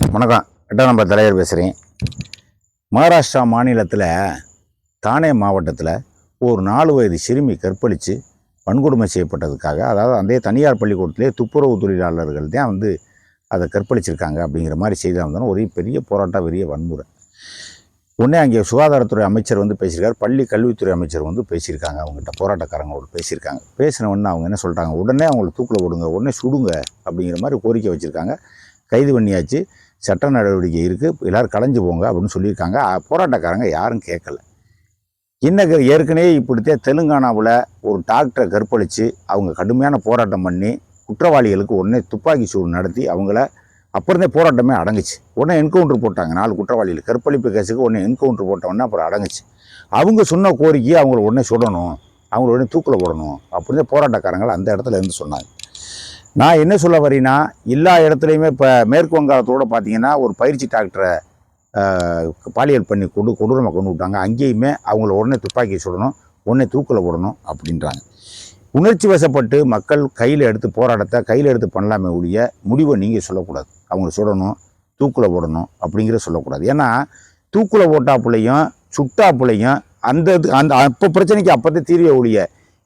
வணக்கம். எட்டாம் நம்பர் தலைவர் பேசுகிறேன் மகாராஷ்டிரா மாநிலத்தில் தானே மாவட்டத்தில் ஒரு நாலு வயது சிறுமி கற்பழித்து வன்கொடுமை செய்யப்பட்டதுக்காக அதாவது அந்த தனியார் பள்ளிக்கூடத்திலே துப்புரவு தொழிலாளர்கள் தான் வந்து அதை கற்பழிச்சிருக்காங்க அப்படிங்கிற மாதிரி செய்தி வந்தோன்னா ஒரே பெரிய போராட்டம் பெரிய வன்முறை. உடனே அங்கே சுகாதாரத்துறை அமைச்சர் வந்து பேசியிருக்காரு பள்ளி கல்வித்துறை அமைச்சர் வந்து பேசியிருக்காங்க அவங்ககிட்ட போராட்டக்காரங்களோட பேசியிருக்காங்க. பேசின உடனே அவங்க என்ன சொல்கிறாங்க உடனே அவங்கள தூக்கில் விடுங்க உடனே சுடுங்க அப்படிங்கிற மாதிரி கோரிக்கை வச்சுருக்காங்க. கைது பண்ணியாச்சு. சட்ட நடவடிக்கை இருக்குது எல்லோரும் கலைஞ்சு போங்க அப்படின்னு சொல்லியிருக்காங்க. போராட்டக்காரங்க யாரும் கேட்கல. இன்னக்கு ஏற்கனவே இப்படித்தே தெலுங்கானாவில் ஒரு டாக்டரை கற்பழித்து அவங்க கடுமையான போராட்டம் பண்ணி குற்றவாளிகளுக்கு உடனே துப்பாக்கி சூடு நடத்தி அவங்கள அப்புறந்தே போராட்டமே அடங்குச்சு. உடனே என்கவுண்டர் போட்டாங்க. நாலு குற்றவாளிகள் கற்பழிப்பு கேஸுக்கு உடனே என்கவுண்டர் போட்ட அப்புறம் அடங்குச்சு. அவங்க சொன்ன கோரிக்கையை அவங்கள உடனே சுடணும். அவங்கள உடனே தூக்கில் போடணும். அப்படின்னு போராட்டக்காரங்கள் அந்த இடத்துல இருந்து சொன்னாங்க. நான் என்ன சொல்ல வரேன்னா எல்லா இடத்துலையுமே இப்போ மேற்கு வங்காளத்தோட பார்த்தீங்கன்னா ஒரு பயிற்சி டாக்டரை பாலியல் பண்ணி கொண்டு கொடூரமாக கொண்டு விட்டாங்க. அங்கேயுமே அவங்கள உடனே துப்பாக்கி சுடணும் உடனே தூக்கில் விடணும் அப்படின்றாங்க. உணர்ச்சி வசப்பட்டு மக்கள் கையில் எடுத்து போராட்டத்தை கையில் எடுத்து பண்ணலாமே ஒழிய முடிவை நீங்கள் சொல்லக்கூடாது. அவங்கள சுடணும் தூக்கில் போடணும் அப்படிங்கிற சொல்லக்கூடாது. ஏன்னா தூக்கில் போட்டாப்புலையும் சுட்டாப்புலையும் அந்த இது அந்த அப்போ பிரச்சனைக்கு அப்போதே தீர்வே ஒழிய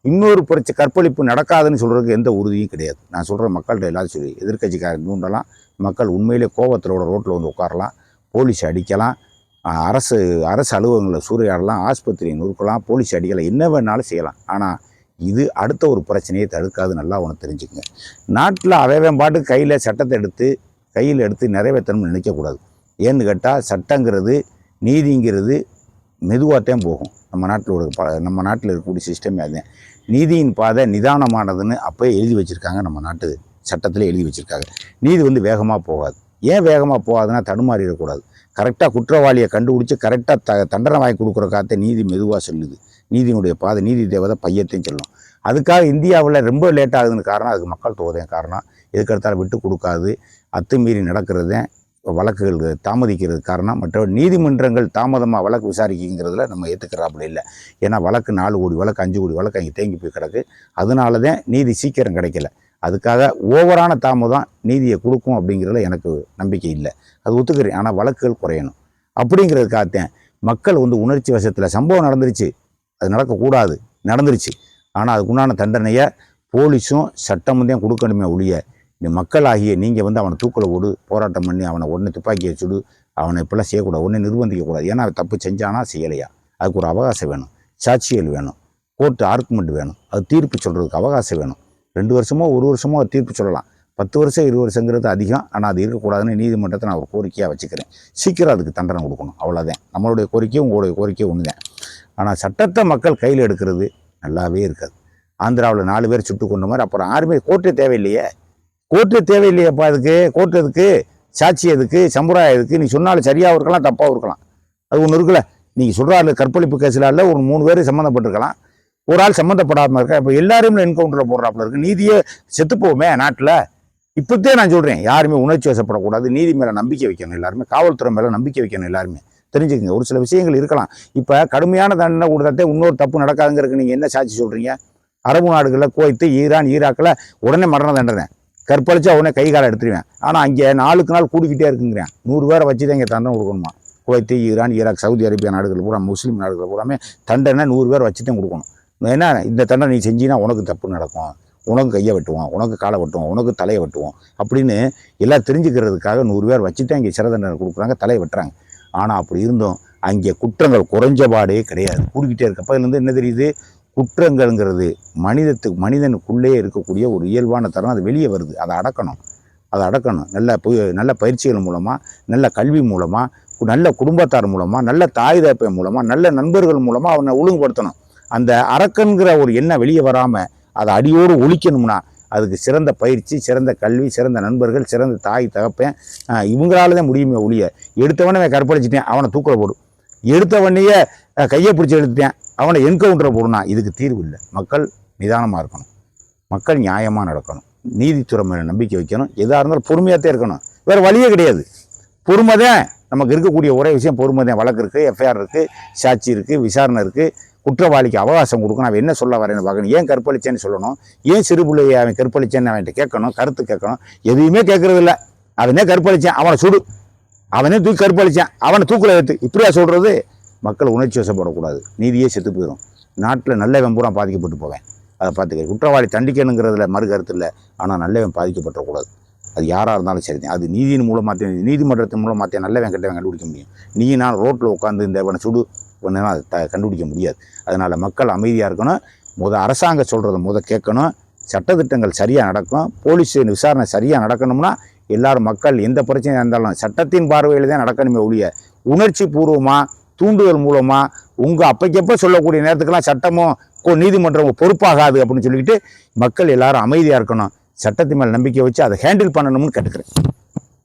இன்னொரு புரட்சி கற்பழிப்பு நடக்காதுன்னு சொல்கிறதுக்கு எந்த உறுதியும் கிடையாது. நான் சொல்கிற மக்கள்கிட்ட எல்லாரும் சொல்லி எதிர்கட்சிக்காரன் தூண்டலாம் மக்கள் உண்மையிலே கோபத்தோட ரோட்டில் வந்து உட்காரலாம் போலீஸ் அடிக்கலாம் அரசு அரசு அலுவலகங்களை சூறையாடலாம் ஆஸ்பத்திரியை நொறுக்கலாம் போலீஸ் அடிக்கலாம் என்ன வேணாலும் செய்யலாம். ஆனால் இது அடுத்த ஒரு பிரச்சனையை தடுக்காது நல்லா ஒன்று தெரிஞ்சுக்கங்க. நாட்டில் அவைவன் பாட்டு கையில் சட்டத்தை எடுத்து கையில் எடுத்து நிறைவேற்றணும்னு நினைக்கக்கூடாது. ஏன்னு கேட்டால் சட்டங்கிறது நீதிங்கிறது மெதுவாகத்தான் போகும். நம்ம நாட்டில் ஒரு ப நம்ம நாட்டில் இருக்கக்கூடிய சிஸ்டமே அதுதான் நீதியின் பாதை நிதானமானதுன்னு அப்போயே எழுதி வச்சுருக்காங்க நம்ம நாட்டு சட்டத்தில் எழுதி வச்சுருக்காங்க. நீதி வந்து வேகமாக போகாது. ஏன் வேகமாக போகாதுன்னா தடுமாறிடக்கூடாது. கரெக்டாக குற்றவாளியை கண்டுபிடிச்சி கரெக்டாக த தண்டனை வாங்கி கொடுக்குற காத்த நீதி மெதுவாக சொல்லுது. நீதியினுடைய பாதை நீதி தேவதை பையத்தையும் சொல்லும். அதுக்காக இந்தியாவில் ரொம்ப லேட் ஆகுதுன்னு காரணம் அதுக்கு மக்கள் தொகைதான் காரணம். எதுக்கெடுத்தாலும் விட்டு கொடுக்காது. அத்துமீறி நடக்கிறது வழக்குகள் தாமதிக்கிறது காரணம் மற்ற நீதிமன்றங்கள் தாமதமாக வழக்கு விசாரிக்குங்கிறதுல நம்ம ஏற்றுக்கிறாப்புல இல்லை. ஏன்னா வழக்கு நாலு கோடி வழக்கு அஞ்சு கோடி வழக்கு அங்கே தேங்கி போய் கிடக்கு. அதனால தான் நீதி சீக்கிரம் கிடைக்கல. அதுக்காக ஓவரான தாமதம் நீதியை கொடுக்கும் அப்படிங்கிறதுல எனக்கு நம்பிக்கை இல்லை. அது ஒத்துக்கிறேன். ஆனால் வழக்குகள் குறையணும். அப்படிங்கிறதுக்காகத்தேன் மக்கள் வந்து உணர்ச்சி வசத்தில் சம்பவம் நடந்துருச்சு. அது நடக்கக்கூடாது. நடந்துருச்சு. ஆனால் அதுக்குண்டான தண்டனையை போலீஸும் சட்டமும் தான் கொடுக்கணுமே ஒழிய இந்த மக்களாகிய நீங்கள் வந்து அவனை தூக்கில் விடு போராட்டம் பண்ணி அவனை உடனே துப்பாக்கியை சுடு அவனை இப்படிலாம் செய்யக்கூடாது உடனே நிர்பந்திக்கக்கூடாது. ஏன்னா தப்பு செஞ்சானா செய்யலையா? அதுக்கு ஒரு அவகாசம் வேணும். சாட்சியல் வேணும். கோர்ட்டு ஆர்குமெண்ட் வேணும். அது தீர்ப்பு சொல்கிறதுக்கு அவகாசம் வேணும். ரெண்டு வருஷமோ ஒரு வருஷமோ அது தீர்ப்பு சொல்லலாம். பத்து வருஷம் இருபது வருஷங்கிறது அதிகம். ஆனால் அது இருக்கக்கூடாதுன்னு நீதிமன்றத்தை நான் ஒரு கோரிக்கையாக வச்சுக்கிறேன். சீக்கிரம் அதுக்கு தண்டனை கொடுக்கணும். அவ்வளோதான் நம்மளுடைய கோரிக்கையும் உங்களுடைய கோரிக்கையும் ஒன்று தான் ஆனால் சட்டத்தை மக்கள் கையில் எடுக்கிறது நல்லாவே இருக்காது. ஆந்திராவில் நாலு பேர் சுட்டு கொண்ட மாதிரி அப்புறம் யாருமே கோர்ட்டே தேவையில்லையே. கோர்ட்டு தேவையில்லையப்பா அதுக்கு கோர்ட் எதுக்கு? சாட்சி எதுக்கு? சம்பிரதாயம் எதுக்கு? நீ சொன்னாலும் சரியாகவும் இருக்கலாம் தப்பாகவும் இருக்கலாம். அது ஒன்று இருக்குல்ல. நீங்கள் சொல்கிறாரு கற்பழிப்பு கேஸில் இல்லை ஒரு மூணு பேர் சம்மந்தப்பட்டிருக்கலாம் ஒரு ஆள் சம்மந்தப்படாமல் இருக்கா? இப்போ எல்லாரும் என்கவுண்டரில் போடுறாப்புல இருக்குது நீதியே செத்துப்போமே நாட்டில். இப்போத்தே நான் சொல்கிறேன் யாருமே உணர்ச்சி வசப்படக்கூடாது. நீதி மேலே நம்பிக்கை வைக்கணும் எல்லாருமே. காவல்துறை மேலே நம்பிக்கை வைக்கணும் எல்லாருமே. தெரிஞ்சுக்கங்க ஒரு சில விஷயங்கள் இருக்கலாம். இப்போ கடுமையான தண்டனை கொடுத்தாத்தே இன்னொரு தப்பு நடக்காதுங்கிறதுக்கு நீங்கள் என்ன சாட்சி சொல்கிறீங்க அரபு நாடுகளில் குவைத்து ஈரான் ஈராக்கில் உடனே மரண தண்டனை. கற்பழிச்சா உடனே கை காலை எடுத்துருவேன். ஆனால் அங்கே நாளுக்கு நாள் கூடிக்கிட்டே இருக்குங்கிறேன். நூறு பேரை வச்சு தான் இங்கே தண்டனை கொடுக்கணுமா? Kuwait Iran Iraq Saudi Arabia நாடுகள் பூரா முஸ்லீம் நாடுகள் பூராமே தண்டனை நூறு பேர் வச்சு தான் கொடுக்கணும். ஏன்னா இந்த தண்டனை நீ செஞ்சினா உனக்கு தப்பு நடக்கும். உனக்கு கையை வெட்டுவோம் உனக்கு காலை வெட்டுவோம் உனக்கு தலையை வெட்டுவோம் அப்படின்னு எல்லாம் தெரிஞ்சுக்கிறதுக்காக நூறு பேர் வச்சு தான் இங்கே சிறை தண்டனை கொடுக்குறாங்க தலையை வெட்டுறாங்க. ஆனால் அப்படி இருந்தும். அங்கே குற்றங்கள் குறைஞ்சபாடே கிடையாது. கூடிக்கிட்டே இருக்கப்போ இதுலேருந்து என்ன தெரியுது? குற்றங்கள்ங்கிறது மனிதத்துக்கு மனிதனுக்குள்ளே இருக்கக்கூடிய ஒரு இயல்பான தரம் அது வெளியே வருது. அதை அடக்கணும். அதை அடக்கணும். நல்ல நல்ல பயிற்சிகள் மூலமாக நல்ல கல்வி மூலமாக நல்ல குடும்பத்தார் மூலமாக நல்ல தாய் தப்பை மூலமாக நல்ல நண்பர்கள் மூலமாக அவனை ஒழுங்குபடுத்தணும். அந்த அரக்கன்கிற ஒரு எண்ணம் வெளியே வராமல் அதை அடியோடு ஒழிக்கணும்னா அதுக்கு சிறந்த பயிற்சி சிறந்த கல்வி சிறந்த நண்பர்கள் சிறந்த தாய் தகப்பேன் இவங்களால தான் முடியுமே ஒழிய எடுத்தவனே அவன் கற்பழிச்சிட்டேன் அவனை தூக்கில் போடும் எடுத்தவனையே கையை பிடிச்சி எடுத்துட்டேன் அவனை என்கவுண்டரை போடணும் இதுக்கு தீர்வு இல்லை. மக்கள் நிதானமாக இருக்கணும். மக்கள் நியாயமாக நடக்கணும். நீதித்துறை மேலே நம்பிக்கை வைக்கணும். எதாக இருந்தாலும் பொறுமையாகத்தே இருக்கணும். வேறு வழியே கிடையாது. பொறுமை தான். நமக்கு இருக்கக்கூடிய ஒரே விஷயம் பொறுமை தான். வழக்கு இருக்குது எஃப்ஐஆர் இருக்குது சாட்சி இருக்குது விசாரணை இருக்குது குற்றவாளிக்கு அவகாசம் கொடுக்கணும். அவன் என்ன சொல்ல வரேன்னு பார்க்கணும். ஏன் கற்பழிச்சேன்னு சொல்லணும்? ஏன் சிறு பிள்ளையை அவன் கற்பழிச்சேன்னு அவன்கிட்ட கேட்கணும்? கருத்து கேட்கணும். எதையுமே கேட்கறது இல்லை. அவனே கற்பழிச்சேன்? அவனை சுடு. அவனே தூக்கி கருப்பளிச்சான் அவனை தூக்கில் ஏற்று இப்படியா சொல்கிறது மக்கள் உணர்ச்சி வசப்படக்கூடாது. நீதியே செத்து போயிடும் நாட்டில் நல்லவன் பூரா பாதிக்கப்பட்டு போவேன். அதை பார்த்துக்க. குற்றவாளி தண்டிக்கணுங்கிறதுல மறு கருத்து இல்லை. ஆனால் நல்லவன் பாதிக்கப்பட்டக்கூடாது அது யாராக இருந்தாலும் சரி அது நீதியின் மூலமாக நீதிமன்றத்தின் மூலமாக நல்லவன் கெட்டவன் கண்டுபிடிக்க முடியும். நீ நான் ரோட்டில் உட்காந்து இந்த இவனை சுடு ஒன்றுனா அதை த கண்டுபிடிக்க முடியாது. அதனால் மக்கள் அமைதியாக இருக்கணும். முத அரசாங்கம் சொல்கிறத முத கேட்கணும். சட்டத்திட்டங்கள் சரியாக நடக்கும். போலீஸ் விசாரணை சரியாக நடக்கணும்னா எல்லாரும் மக்கள் எந்த பிரச்சனையாக இருந்தாலும் சட்டத்தின் பார்வையில் தான் நடக்கணுமே ஒழிய உணர்ச்சி பூர்வமாக தூண்டுதல் மூலமாக உங்கள் அப்பைக்கப்போ சொல்லக்கூடிய நேரத்துக்கெல்லாம் சட்டமும் கோ நீதிமன்றம் பொறுப்பாகாது அப்படின்னு சொல்லிக்கிட்டு மக்கள் எல்லாரும் அமைதியாக இருக்கணும். சட்டத்தின் மேல் நம்பிக்கை வச்சு அதை ஹேண்டில் பண்ணணும்னு கேட்டுக்கிறேன்.